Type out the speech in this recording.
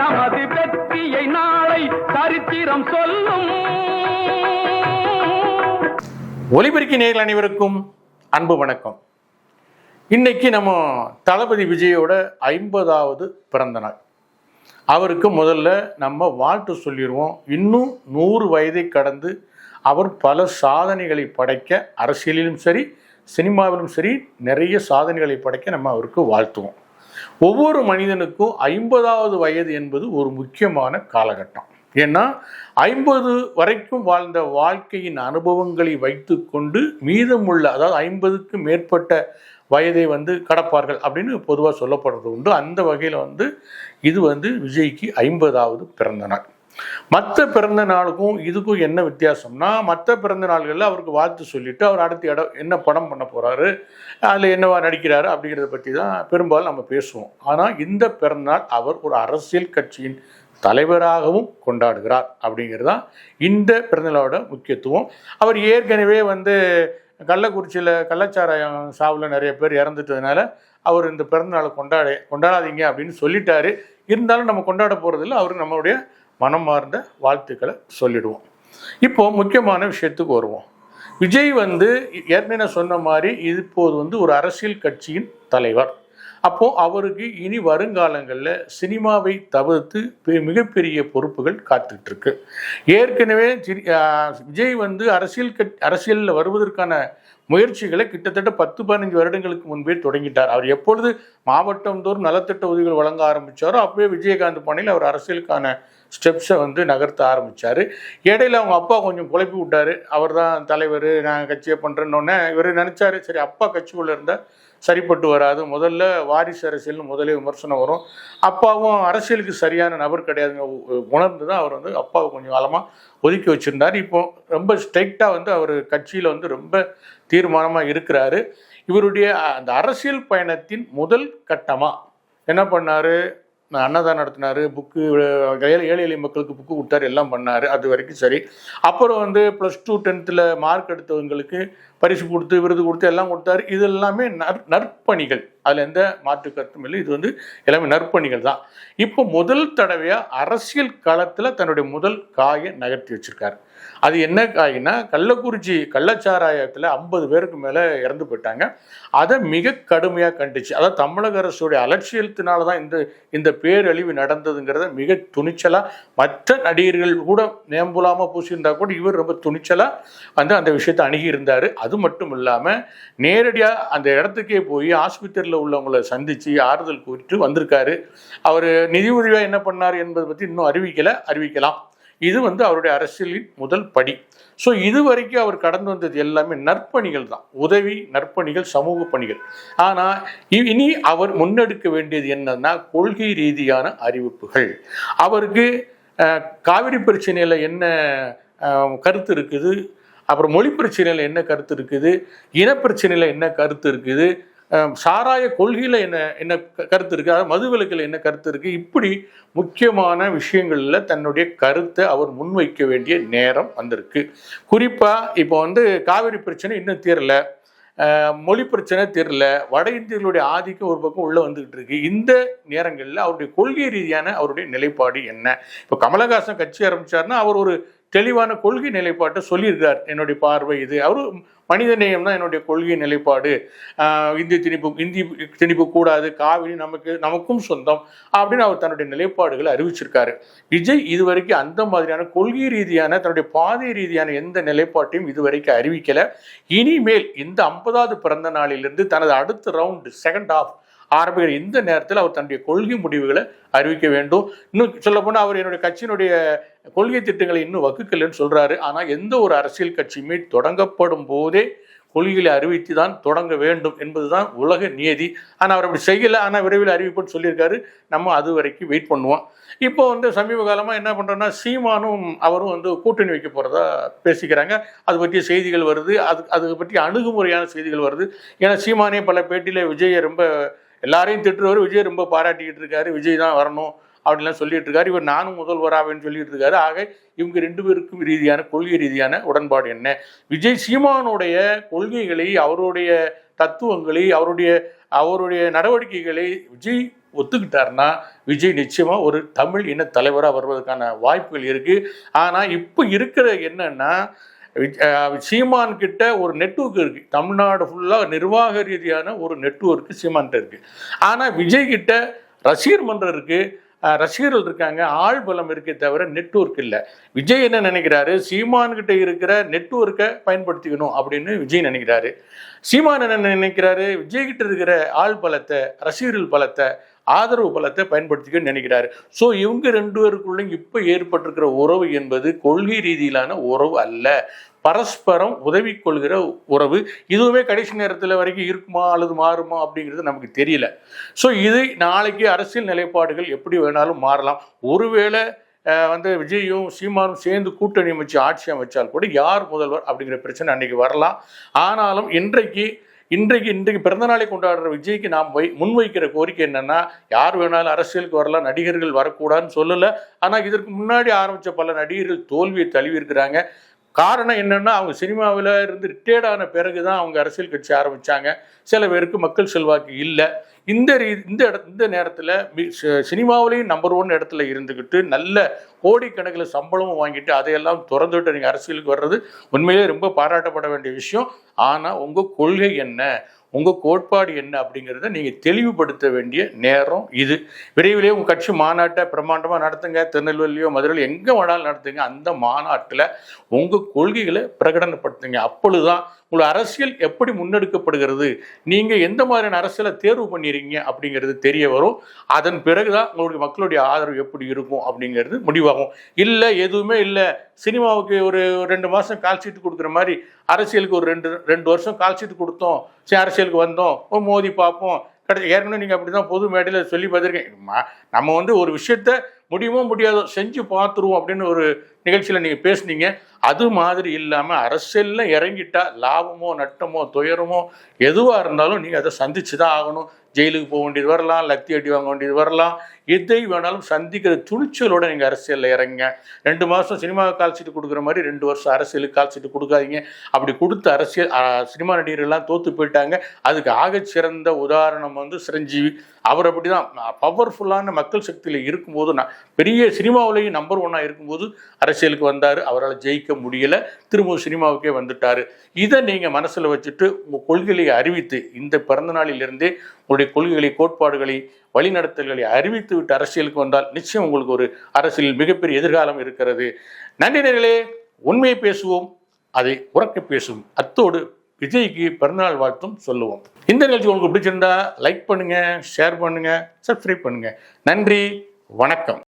நமது வெற்றியை நாளை சரித்திரம் சொல்லும். ஒலிபெருக்கி நேயர்கள் அனைவருக்கும் அன்பு வணக்கம். இன்னைக்கு நம்ம தளபதி விஜயோட ஐம்பதாவது பிறந்த நாள். அவருக்கு முதல்ல நம்ம வாழ்த்து சொல்லிடுவோம் இன்னும் நூறு வயதை கடந்து அவர் பல சாதனைகளை படைக்க அரசியலிலும் சரி சினிமாவிலும் சரி நிறைய சாதனைகளை படைக்க நம்ம அவருக்கு வாழ்த்துவோம். ஒவ்வொரு மனிதனுக்கும் ஐம்பதாவது வயது என்பது ஒரு முக்கியமான காலகட்டம். ஏன்னா ஐம்பது வரைக்கும் வாழ்ந்த வாழ்க்கையின் அனுபவங்களை வைத்துக்கொண்டு மீதமுள்ள அதாவது ஐம்பதுக்கு மேற்பட்ட வயதை வந்து கடப்பார்கள் அப்படின்னு பொதுவாக சொல்லப்படுறது உண்டு. அந்த வகையில் வந்து இது வந்து விஜய்க்கு ஐம்பதாவது பிறந்த நாள். மற்ற பிறந்த நாளுக்கும் இதுக்கும் என்ன வித்தியாசம்னா மற்ற பிறந்த நாள்களில் அவருக்கு வாழ்த்து சொல்லிட்டு அவர் அடுத்த இடம் என்ன படம் பண்ண போகிறாரு அதில் என்னவா நடிக்கிறாரு அப்படிங்கிறத பற்றி தான் பெரும்பாலும் நம்ம பேசுவோம். ஆனால் இந்த பிறந்தநாள் அவர் ஒரு அரசியல் கட்சியின் தலைவராகவும் கொண்டாடுகிறார் அப்படிங்கிறது தான் இந்த பிறந்தநாளோட முக்கியத்துவம். அவர் ஏற்கனவே வந்து கள்ளக்குறிச்சியில் கள்ளச்சாராயம் சாவில் நிறைய பேர் இறந்துட்டதுனால அவர் இந்த பிறந்தநாளை கொண்டாட கொண்டாடாதீங்க அப்படின்னு சொல்லிட்டாரு. இருந்தாலும் நம்ம கொண்டாட போகிறதில்ல அவர் நம்மளுடைய மனமார்ந்த வாழ்த்துக்களை சொல்லிடுவோம். இப்போ முக்கியமான விஷயத்துக்கு வருவோம். விஜய் வந்து ஏற்கனவே சொன்ன மாதிரி இப்போது வந்து ஒரு அரசியல் கட்சியின் தலைவர். அப்போ அவருக்கு இனி வருங்காலங்களில் சினிமாவை தவிர்த்து பெ- மிகப்பெரிய பொறுப்புகள் காத்துட்டு இருக்கு ஏற்கனவே விஜய் வந்து அரசியல் கட் அரசியலில் வருவதற்கான முயற்சிகளை கிட்டத்தட்ட பத்து பதினஞ்சு வருடங்களுக்கு முன்பே தொடங்கிட்டார். அவர் எப்பொழுது மாவட்டம் தோறும் நலத்திட்ட உதவிகள் வழங்க ஆரம்பித்தாரோ அப்பவே விஜயகாந்த் பாணியில் அவர் அரசியலுக்கான ஸ்டெப்ஸை வந்து நகர்த்த ஆரம்பிச்சார். இடையில அவங்க அப்பா கொஞ்சம் குழப்பி விட்டார். அவர் தான் தலைவர் நான் கட்சியை பண்ணுறேன்னொன்னே இவர் நினச்சாரு சரி அப்பா கட்சிக்குள்ளே இருந்தால் சரிப்பட்டு வராது. முதல்ல வாரிசு அரசியல்னு முதலே விமர்சனம் வரும். அப்பாவும் அரசியலுக்கு சரியான நபர் கிடையாதுங்க. உணர்ந்து தான் அவர் வந்து அப்பாவை கொஞ்சம் காலமாக ஒதுக்கி வச்சிருந்தார். இப்போ ரொம்ப ஸ்ட்ரைக்டாக வந்து அவர் கட்சியில் வந்து ரொம்ப தீர்மானமாக இருக்கிறாரு. இவருடைய அந்த அரசியல் பயணத்தின் முதல் கட்டமாக என்ன பண்ணார்? அன்னதானம் நடத்தினாரு புக்கு ஏழை ஏழை எளிய மக்களுக்கு புக்கு கொடுத்தாரு எல்லாம் பண்ணார் அது வரைக்கும் சரி. அப்புறம் வந்து ப்ளஸ் டூ டென்த்தில் மார்க் எடுத்தவங்களுக்கு பரிசு கொடுத்து விருது கொடுத்து எல்லாம் கொடுத்தாரு. இது எல்லாமே நற் நற்பணிகள். அதில் எந்த மாற்று கருத்தும் இல்லை. இது வந்து எல்லாமே நற்பணிகள் தான். இப்போ முதல் தடவையாக அரசியல் களத்தில் தன்னுடைய முதல் காயை நகர்த்தி வச்சுருக்காரு. அது என்ன ஆகினா கள்ளக்குறிச்சி கள்ளச்சாராயத்தில் ஐம்பது பேருக்கு மேலே இறந்து போயிட்டாங்க. அதை மிக கடுமையாக கண்டிச்சு. அதாவது தமிழக அரசுடைய அலட்சியத்தினால தான் இந்த இந்த பேரழிவு நடந்ததுங்கிறத மிக துணிச்சலாக மற்ற நடிகர்கள் கூட நேம்புலாமல் பூசியிருந்தா கூட இவர் ரொம்ப துணிச்சலாக வந்து அந்த விஷயத்தை அணுகியிருந்தார். அது மட்டும் இல்லாமல் நேரடியாக அந்த இடத்துக்கே போய் ஆஸ்பத்திரியில் உள்ளவங்களை சந்தித்து ஆறுதல் கூறிட்டு வந்திருக்காரு. அவர் நிதி உதவியாக என்ன பண்ணார் என்பதை பற்றி இன்னும் அறிவிக்கலை அறிவிக்கலாம். இது வந்து அவருடைய அரசியலின் முதல் படி. ஸோ இது வரைக்கும் அவர் கடந்து வந்தது எல்லாமே நற்பணிகள் தான். உதவி நற்பணிகள் சமூக பணிகள். ஆனால் இனி அவர் முன்னெடுக்க வேண்டியது என்னன்னா கொள்கை ரீதியான அறிவிப்புகள். அவருக்கு காவிரி பிரச்சனையில் என்ன கருத்து இருக்குது? அப்புறம் மொழி பிரச்சனையில் என்ன கருத்து இருக்குது? இனப்பிரச்சனையில் என்ன கருத்து இருக்குது? சாராய கொள்கையில் என்ன என்ன க- கருத்து இருக்குது அதாவது மதுவிலக்கில் என்ன கருத்து இருக்குது இப்படி முக்கியமான விஷயங்களில் தன்னுடைய கருத்தை அவர் முன்வைக்க வேண்டிய நேரம் வந்திருக்கு. குறிப்பாக இப்போ வந்து காவிரி பிரச்சனை இன்னும் தீரல. மொழி பிரச்சனை தெரியல வட இந்தியர்களுடைய ஆதிக்கம் ஒரு பக்கம் உள்ளே வந்துகிட்டு இருக்கு. இந்த நேரங்களில் அவருடைய கொள்கை ரீதியான அவருடைய நிலைப்பாடு என்ன? இப்போ கமலஹாசன் கட்சி ஆரம்பிச்சாருன்னா அவர் ஒரு தெளிவான கொள்கை நிலைப்பாட்டை சொல்லியிருக்கார். என்னுடைய பார்வை இது. அவர் மனித நேயம் தான் என்னுடைய கொள்கை நிலைப்பாடு. இந்தி திணிப்பு இந்தி திணிப்பு கூடாது காவிரி நமக்கு நமக்கும் சொந்தம் அப்படின்னு அவர் தன்னுடைய நிலைப்பாடுகளை அறிவிச்சிருக்காரு. விஜய் இதுவரைக்கும் அந்த மாதிரியான கொள்கை ரீதியான தன்னுடைய பாதை ரீதியான எந்த நிலைப்பாட்டையும் இதுவரைக்கும் அறிவிக்கலை. இனிமேல் இந்த ஐம்பதாவது பிறந்த நாளிலிருந்து தனது அடுத்த ரவுண்டு செகண்ட் ஆஃப் ஆரம்பிக்கிற இந்த நேரத்தில் அவர் தன்னுடைய கொள்கை முடிவுகளை அறிவிக்க வேண்டும். இன்னும் சொல்லப்போனால் அவர் என்னுடைய கட்சியினுடைய கொள்கை திட்டங்களை இன்னும் வகுக்கலைன்னு சொல்கிறாரு ஆனால் எந்த ஒரு அரசியல் கட்சியுமே தொடங்கப்படும் போதே கொள்கைகளை அறிவித்து தான் தொடங்க வேண்டும் என்பதுதான் உலக நியதி. ஆனால் அவர் அப்படி செய்யலை. ஆனால் விரைவில் அறிவிப்புன்னு சொல்லியிருக்காரு. நம்ம அது வரைக்கும் வெயிட் பண்ணுவோம். இப்போ வந்து சமீப காலமாக என்ன பண்ணுறோன்னா சீமானும் அவரும் வந்து கூட்டணி வைக்க போகிறதா பேசிக்கிறாங்க. அது பற்றிய செய்திகள் வருது. அது அது பற்றி அணுகுமுறையான செய்திகள் வருது. ஏன்னா சீமானே பல பேட்டியில் விஜயை ரொம்ப எல்லாரையும் திட்டுறவர் விஜய் ரொம்ப பாராட்டிக்கிட்டு இருக்காரு விஜய் தான் வரணும் அப்படின்லாம் சொல்லிட்டு இருக்காரு. இவர் நானும் முதல்வராவேன்னு சொல்லிட்டு இருக்காரு. ஆக இவங்க ரெண்டு பேருக்கும் ரீதியான கொள்கை ரீதியான உடன்பாடு என்ன? விஜய் சீமானுடைய கொள்கைகளை அவருடைய தத்துவங்களை அவருடைய அவருடைய நடவடிக்கைகளை விஜய் ஒத்துக்கிட்டாருன்னா விஜய் நிச்சயமாக ஒரு தமிழ் இன தலைவராக வருவதற்கான வாய்ப்புகள் இருக்குது ஆனால் இப்போ இருக்கிற என்னன்னா சீமான் கிட்ட ஒரு நெட்ஒர்க் இருக்கு. தமிழ்நாடு ஃபுல்லாக நிர்வாக ரீதியான ஒரு நெட்ஒர்க் சீமான்கிட்ட இருக்கு. ஆனால் விஜய் கிட்ட ரசிகர் மன்றம் இருக்கு. ரசிகர்கள் இருக்காங்க. ஆள் பலம் இருக்கே தவிர நெட்ஒர்க் இல்லை. விஜய் என்ன நினைக்கிறாரு? சீமான் கிட்ட இருக்கிற நெட்ஒர்க்கை பயன்படுத்திக்கணும் அப்படின்னு விஜய் நினைக்கிறாரு. சீமான் என்ன நினைக்கிறாரு? விஜய் கிட்ட இருக்கிற ஆள் பலத்தை ரசிகர்கள் பலத்தை ஆதரவு பலத்தை பயன்படுத்திக்கன்னு நினைக்கிறாரு. ஸோ இவங்க ரெண்டு பேருக்குள்ளும் இப்போ ஏற்பட்டிருக்கிற உறவு என்பது கொள்கை ரீதியிலான உறவு அல்ல. பரஸ்பரம் உதவி கொள்கிற உறவு. இதுவுமே கடைசி நேரத்தில் வரைக்கும் இருக்குமா அல்லது மாறுமா அப்படிங்கிறது நமக்கு தெரியல. ஸோ இது நாளைக்கு அரசியல் நிலைப்பாடுகள் எப்படி வேணாலும் மாறலாம். ஒருவேளை வந்து விஜயும் சீமானும் சேர்ந்து கூட்டணி அமைச்சு ஆட்சி அமைச்சால் கூட யார் முதல்வர் அப்படிங்கிற பிரச்சனை அன்னைக்கு வரலாம். ஆனாலும் இன்றைக்கு இன்றைக்கு இன்றைக்கு பிறந்தநாளை கொண்டாடுற விஜய்க்கு நாம் வை முன்வைக்கிற கோரிக்கை என்னன்னா யார் வேணாலும் அரசியலுக்கு வரலாம் நடிகர்கள் வரக்கூடாதுன்னு சொல்லலை. ஆனால் இதற்கு முன்னாடி ஆரம்பித்த பல நடிகர்கள் தோல்வியை தழுவி இருக்கிறாங்க. காரணம் என்னென்னா அவங்க சினிமாவில் இருந்து ரிட்டையர்ட் ஆன பிறகு தான் அவங்க அரசியல் கட்சி ஆரம்பித்தாங்க சில பேருக்கு மக்கள் செல்வாக்கு இல்லை. இந்த ரீ இந்த இட இந்த நேரத்தில் சினிமாவிலையும் நம்பர் ஒன் இடத்துல இருந்துக்கிட்டு நல்ல கோடிக்கணக்கில் சம்பளமும் வாங்கிட்டு அதையெல்லாம் திறந்துட்டு நீங்கள் அரசியலுக்கு வர்றது உண்மையிலே ரொம்ப பாராட்டப்பட வேண்டிய விஷயம். ஆனால் உங்கள் கொள்கை என்ன? உங்கள் கோட்பாடு என்ன அப்படிங்கிறத நீங்கள் தெளிவுபடுத்த வேண்டிய நேரம் இது. விரைவிலே உங்கள் கட்சி மாநாட்டை பிரம்மாண்டமாக நடத்துங்க. திருநெல்வேலியோ மதுரையிலோ எங்கே வேணாலும் நடத்துங்க. அந்த மாநாட்டில் உங்கள் கொள்கைகளை பிரகடனப்படுத்துங்க. அப்பொழுதுதான் உங்கள் அரசியல் எப்படி முன்னெடுக்கப்படுகிறது? நீங்கள் எந்த மாதிரியான அரசியலை தேர்வு பண்ணிருக்கீங்க அப்படிங்கிறது தெரிய வரும். அதன் பிறகுதான் உங்களுடைய மக்களுடைய ஆதரவு எப்படி இருக்கும் அப்படிங்கிறது முடிவாகும். இல்லை எதுவுமே இல்லை. சினிமாவுக்கு ஒரு ரெண்டு மாதம் கால் சீட்டு கொடுக்குற மாதிரி அரசியலுக்கு ஒரு ரெண்டு ரெண்டு வருஷம் கால் சீட்டு கொடுத்தோம். சரி அரசியலுக்கு வந்தோம். ஓ, மோதி பார்ப்போம். கிடையாது ஏற்கனவே நீங்கள் அப்படி தான் பொது மேடையில் சொல்லி பார்த்துருக்கேன் நம்ம வந்து ஒரு விஷயத்த முடியுமோ முடியாதோ செஞ்சு பார்த்துருவோம் அப்படின்னு ஒரு நிகழ்ச்சியில் நீங்கள் பேசுனீங்க. அது மாதிரி இல்லாமல் அரசியலில் இறங்கிட்டா லாபமோ நட்டமோ துயரமோ எதுவாக இருந்தாலும் நீங்கள் அதை சந்திச்சு தான் ஆகணும். ஜெயிலுக்கு போக வேண்டியது வரலாம் லத்தி அடி வாங்க வேண்டியது வரலாம். எதை வேணாலும் சந்திக்கிற துணிச்சலோட நீங்கள் அரசியலில் இறங்குங்க. ரெண்டு மாதம் சினிமாவுக்கு கால் சீட்டு கொடுக்குற மாதிரி ரெண்டு வருஷம் அரசியலுக்கு கால் சீட்டு கொடுக்காதீங்க. அப்படி கொடுத்த அரசியல் சினிமா நடிகர்கள்லாம் தோற்று போயிட்டாங்க. அதுக்கு ஆக சிறந்த உதாரணம் வந்து சிரஞ்சீவி. அவர் அப்படி தான் பவர்ஃபுல்லான மக்கள் சக்தியில் இருக்கும்போது நான் பெரிய சினிமாவிலேயும் நம்பர் ஒன்னாக இருக்கும்போது அரசியலுக்கு வந்தார். அவரால் ஜெயிக்க முடியலை. திரும்ப சினிமாவுக்கே வந்துட்டார். இதை நீங்கள் மனசில் வச்சுட்டு உங்கள் கொள்கையை அறிவித்து இந்த பிறந்த நாளிலிருந்தே உங்களுடைய கொள்கைகளை கோட்பாடுகளை வழிநடத்தல்களை அறிவித்து விட்டு அரசியலுக்கு வந்தால் நிச்சயம் உங்களுக்கு ஒரு அரசியலில் மிகப்பெரிய எதிர்காலம் இருக்கிறது. நன்றி நேர்களே உண்மையை பேசுவோம் அதை உறக்க பேசும். அத்தோடு விஜய்க்கு பிறந்தநாள் வாழ்த்தும் சொல்லுவோம். இந்த நிகழ்ச்சி உங்களுக்கு பிடிச்சிருந்தா லைக் பண்ணுங்க ஷேர் பண்ணுங்க சப்ஸ்கிரைப் பண்ணுங்க. நன்றி வணக்கம்.